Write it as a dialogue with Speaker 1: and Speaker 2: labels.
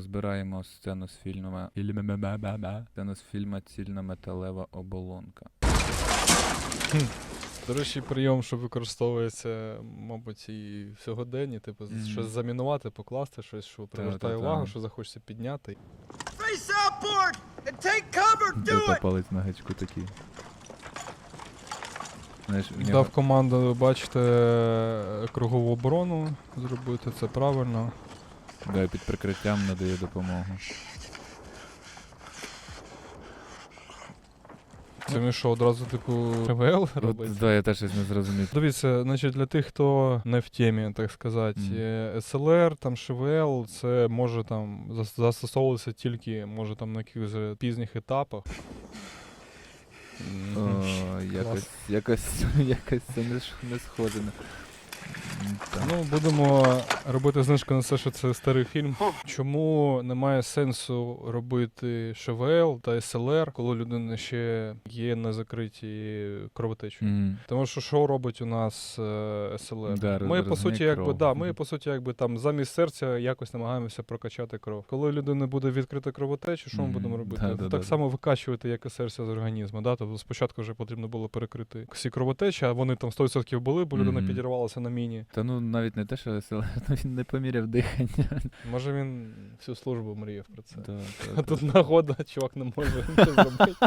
Speaker 1: Розбираємо сцену з фільму. Сцену з фільму Цільнометалева оболонка.
Speaker 2: До речі, прийом, що використовується, мабуть, і в сьогоденні, типу,
Speaker 1: Мгм.
Speaker 2: щось замінувати, покласти, щось, що привертає увагу, що захочеться підняти.
Speaker 3: Face outboard and take cover.
Speaker 1: Де
Speaker 3: Do
Speaker 1: та
Speaker 3: it.
Speaker 1: палець на гачку такий. Знаєш, нього-
Speaker 2: Дав команду, бачите, кругову оборону зробити, це правильно.
Speaker 1: Да, під прикриттям надає допомогу.
Speaker 2: Це він що, одразу типу РВЛ робить?
Speaker 1: От, да, я теж щось не зрозумів.
Speaker 2: Дивіться, значить, для тих, хто не в темі, так сказати, е, SLR, там ШВЛ, це може там застосовуватися тільки, може там на якихось е, пізніх етапах.
Speaker 1: О, якось, якось, якось це не, не схоже.
Speaker 2: Ну, будемо робити знижку на все, що це старий фільм. Чому немає сенсу робити ШВЛ та SLR, коли у людини ще є на закриті кровотечі?
Speaker 1: Мгм.
Speaker 2: Тому що що робить у нас е, SLR?
Speaker 1: Да,
Speaker 2: ми по суті, якби
Speaker 1: кров.
Speaker 2: да, ми по суті, якби там замість серця якось намагаємося прокачати кров. Коли у людини буде відкрита кровотеча, що ми
Speaker 1: Мгм.
Speaker 2: будемо робити?
Speaker 1: Да, да,
Speaker 2: так
Speaker 1: да, да.
Speaker 2: само викачувати як і серце з організму. Да? Тобто спочатку вже потрібно було перекрити всі кровотечі, а вони там 100% були, бо людина
Speaker 1: Мгм.
Speaker 2: підірвалася на міні.
Speaker 1: Та ну навіть не те, що SLR, ну, він не поміряв дихання.
Speaker 2: Може він всю службу мріяв про це.
Speaker 1: Да,
Speaker 2: А
Speaker 1: так,
Speaker 2: тут
Speaker 1: так.
Speaker 2: нагода, чувак не може нічого зробити.